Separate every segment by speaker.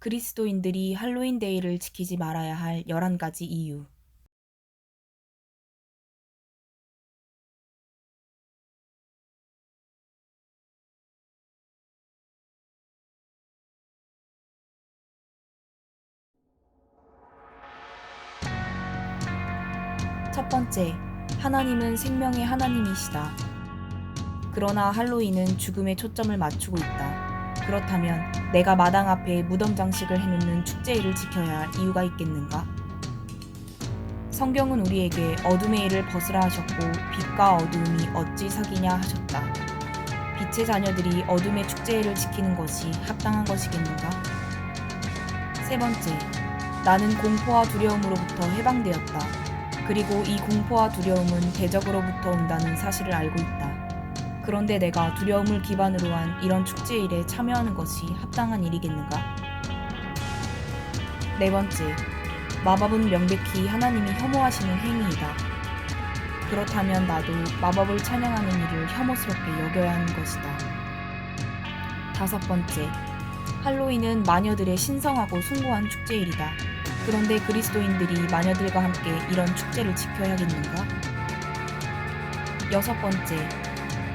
Speaker 1: 그리스도인들이 할로윈 데이를 지키지 말아야 할 11가지 이유. 첫 번째, 하나님은 생명의 하나님이시다. 그러나 할로윈은 죽음에 초점을 맞추고 있다. 그렇다면 내가 마당 앞에 무덤 장식을 해놓는 축제일을 지켜야 할 이유가 있겠는가? 성경은 우리에게 어둠의 일을 벗으라 하셨고 빛과 어두움이 어찌 사귀냐 하셨다. 빛의 자녀들이 어둠의 축제일을 지키는 것이 합당한 것이겠는가? 세 번째, 나는 공포와 두려움으로부터 해방되었다. 그리고 이 공포와 두려움은 대적으로부터 온다는 사실을 알고 있다. 그런데 내가 두려움을 기반으로 한 이런 축제일에 참여하는 것이 합당한 일이겠는가? 네 번째, 마법은 명백히 하나님이 혐오하시는 행위이다. 그렇다면 나도 마법을 찬양하는 일을 혐오스럽게 여겨야 하는 것이다. 다섯 번째, 할로윈은 마녀들의 신성하고 숭고한 축제일이다. 그런데 그리스도인들이 마녀들과 함께 이런 축제를 지켜야겠는가? 여섯 번째,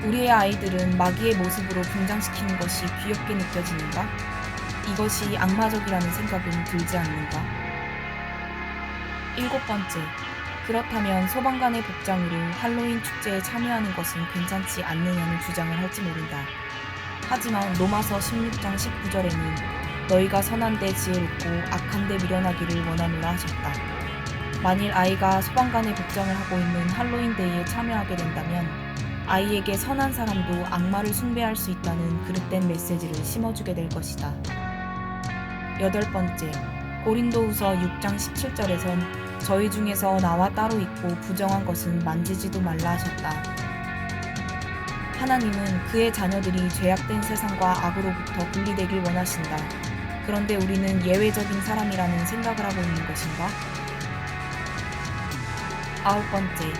Speaker 1: 우리의 아이들은 마귀의 모습으로 분장시키는 것이 귀엽게 느껴지는가? 이것이 악마적이라는 생각은 들지 않는가? 일곱 번째, 그렇다면 소방관의 복장으로 할로윈 축제에 참여하는 것은 괜찮지 않느냐는 주장을 할지 모른다. 하지만 로마서 16장 19절에는 너희가 선한 데 지혜롭고 악한 데 미련하기를 원하노라 하셨다. 만일 아이가 소방관의 복장을 하고 있는 할로윈 데이에 참여하게 된다면 아이에게 선한 사람도 악마를 숭배할 수 있다는 그릇된 메시지를 심어주게 될 것이다. 여덟 번째, 고린도후서 6장 17절에선 저희 중에서 나와 따로 있고 부정한 것은 만지지도 말라 하셨다. 하나님은 그의 자녀들이 죄악된 세상과 악으로부터 분리되길 원하신다. 그런데 우리는 예외적인 사람이라는 생각을 하고 있는 것인가? 아홉 번째,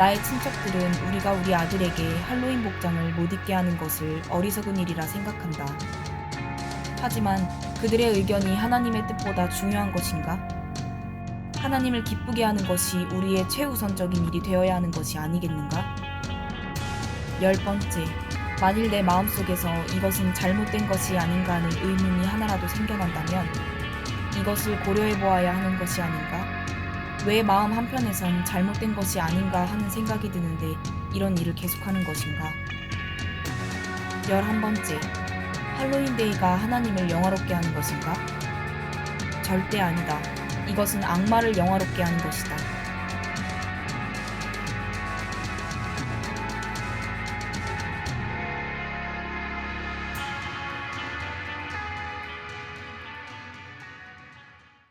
Speaker 1: 나의 친척들은 우리가 우리 아들에게 할로윈 복장을 못 입게 하는 것을 어리석은 일이라 생각한다. 하지만 그들의 의견이 하나님의 뜻보다 중요한 것인가? 하나님을 기쁘게 하는 것이 우리의 최우선적인 일이 되어야 하는 것이 아니겠는가? 열 번째, 만일 내 마음속에서 이것은 잘못된 것이 아닌가 하는 의문이 하나라도 생겨난다면 이것을 고려해 보아야 하는 것이 아닌가? 왜 마음 한편에선 잘못된 것이 아닌가 하는 생각이 드는데 이런 일을 계속하는 것인가? 열한 번째, 할로윈데이가 하나님을 영화롭게 하는 것인가? 절대 아니다. 이것은 악마를 영화롭게 하는 것이다.